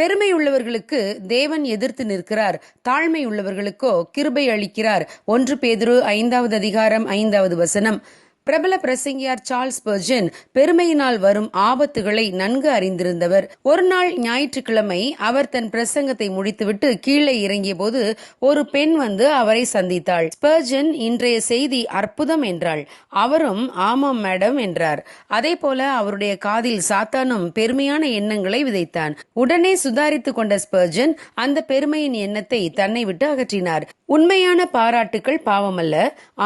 பெருமை உள்ளவர்களுக்கு தேவன் எதிர்த்து நிற்கிறார். தாழ்மை உள்ளவர்களுக்கோ கிருபை அளிக்கிறார். ஒன்று பேதுரு ஐந்தாவது அதிகாரம் ஐந்தாவது வசனம். பிரபல பிரசங்கியார் சார்ல்ஸ் பர்ஜன் பெருமையினால் வரும் ஆபத்துகளை நன்கு அறிந்திருந்தவர். ஒரு நாள் ஞாயிற்றுக்கிழமை அவர் தன் பிரசங்கத்தை முடித்துவிட்டு கீழே இறங்கிய போது ஒரு பெண் வந்து அவரை சந்தித்தாள். ஸ்பர்ஜன் இன்றைய செய்தி அற்புதம் என்றாள். அவரும் ஆமாம் மேடம் என்றார். அதே போல அவருடைய காதில் சாத்தானும் பெருமையான எண்ணங்களை விதைத்தான். உடனே சுதாரித்துக் கொண்ட ஸ்பர்ஜன் அந்த பெருமையின் எண்ணத்தை தன்னை விட்டு அகற்றினார். உண்மையான பாராட்டுக்கள் பாவமல்ல.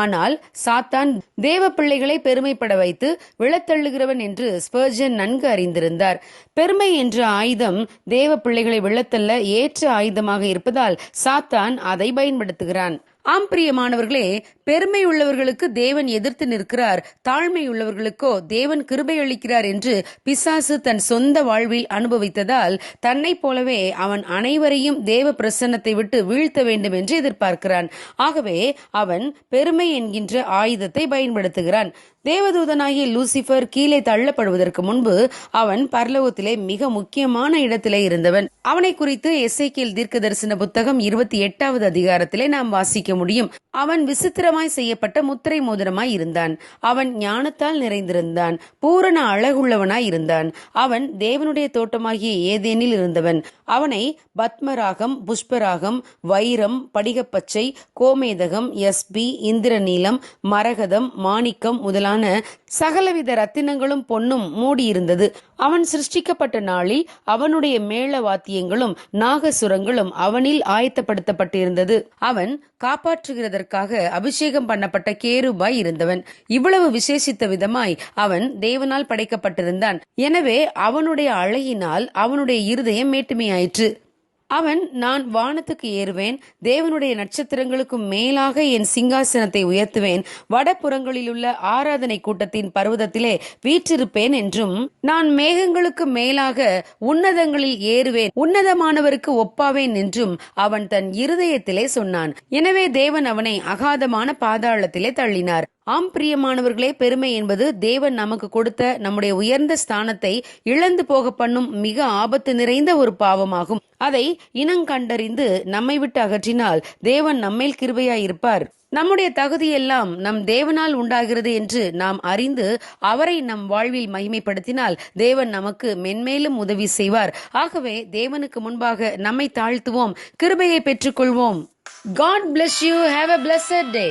ஆனால் சாத்தான் தேவப்பிள்ளை பிள்ளைகளை பெருமைப்பட வைத்து விழத்தள்ளுகிறவன் என்று ஸ்பர்ஜன் நன்கு அறிந்திருந்தார். பெருமை என்ற ஆயுதம் தேவ பிள்ளைகளை விழத்தள்ள ஏற்ற ஆயுதமாக இருப்பதால் சாத்தான் அதை பயன்படுத்துகிறான். ஆம் பிரியமானவர்களே பெருமை உள்ளவர்களுக்கு தேவன் எதிர்த்து நிற்கிறார். தாழ்மை உள்ளவர்களுக்கோ தேவன் கிருபை அளிக்கிறார் என்று பிசாசு தன் சொந்த வாழ்வில் அனுபவித்ததால் தன்னைப் போலவே அவன் அனைவரையும் தேவ பிரசன்னத்தை விட்டு வீழ்த்த வேண்டும் என்று எதிர்பார்க்கிறான். ஆகவே அவன் பெருமை என்கின்ற ஆயுதத்தை பயன்படுத்துகிறான். தேவதூதனாகிய லூசிபர் கீழே தள்ளப்படுவதற்கு முன்பு அவன் பரலோகத்திலே மிக முக்கியமான இடத்திலே இருந்தவன். அவனை குறித்து எஸ்ஐக்கியல் தீர்க்க தரிசன புத்தகம் இருபத்தி எட்டாவது அதிகாரத்திலே நாம் வாசிக்க முடியும். அவன் விசித்திரமாய் செய்யப்பட்ட முத்திரை மோதிரமாய் இருந்தான். அவன் ஞானத்தால் நிறைந்திருந்தான். பூரண அழகுள்ளவனாய் இருந்தான். அவன் தேவனுடைய தோட்டமாகிய ஏதேனில் இருந்தவன். அவனை பத்மராகம் புஷ்பராகம் வைரம் படிகப்பச்சை கோமேதகம் எஸ்பி இந்திரநீலம் மரகதம் மாணிக்கம் முதலான சகலவித ரத்தினங்களும் பொன்னும் மூடியிருந்தது. அவன் சிருஷ்டிக்கப்பட்ட நாளில் அவனுடைய மேள வாத்திய வாத்தியங்களும் நாகசுரங்களும் அவனில் ஆயத்தப்படுத்தப்பட்டிருந்தது. அவன் காப்பாற்றுகிறதற்காக அபிஷேகம் பண்ணப்பட்ட கேருபாய் இருந்தவன். இவ்வளவு விசேஷித்த விதமாய் அவன் தேவனால் படைக்கப்பட்டிருந்தான். எனவே அவனுடைய அழகினால் அவனுடைய இருதயம் மேட்டுமையாயிற்று. அவன் நான் வானத்துக்கு ஏறுவேன் தேவனுடைய நட்சத்திரங்களுக்கு மேலாக என் சிங்காசனத்தை உயர்த்துவேன் வடபுறங்களிலுள்ள ஆராதனை கூட்டத்தின் பர்வதத்திலே வீற்றிருப்பேன் என்றும் நான் மேகங்களுக்கு மேலாக உன்னதங்களில் ஏறுவேன் உன்னதமானவருக்கு ஒப்பாவேன் என்றும் அவன் தன் இருதயத்திலே சொன்னான். எனவே தேவன் அவனை அகாதமான பாதாளத்திலே தள்ளினார். ஆம் பிரியமானவர்களே பெருமை என்பது தேவன் நமக்கு கொடுத்த நம்முடைய உயர்ந்த ஸ்தானத்தை இழந்து போக பண்ணும் மிக ஆபத்து நிறைந்த ஒரு பாவமாகும். அதை இனங்கண்டறிந்து நம்மை விட்டு அகற்றினால் தேவன் நம்மேல் கிருபையாய் இருப்பார் நம்முடைய தகுதியெல்லாம் நம் தேவனால் உண்டாகிறது என்று நாம் அறிந்து அவரை நம் வாழ்வில் மகிமைப்படுத்தினால் தேவன் நமக்கு மென்மேலும் உதவி செய்வார். ஆகவே தேவனுக்கு முன்பாக நம்மை தாழ்த்துவோம் கிருபையை பெற்றுக்கொள்வோம். God bless you have a blessed day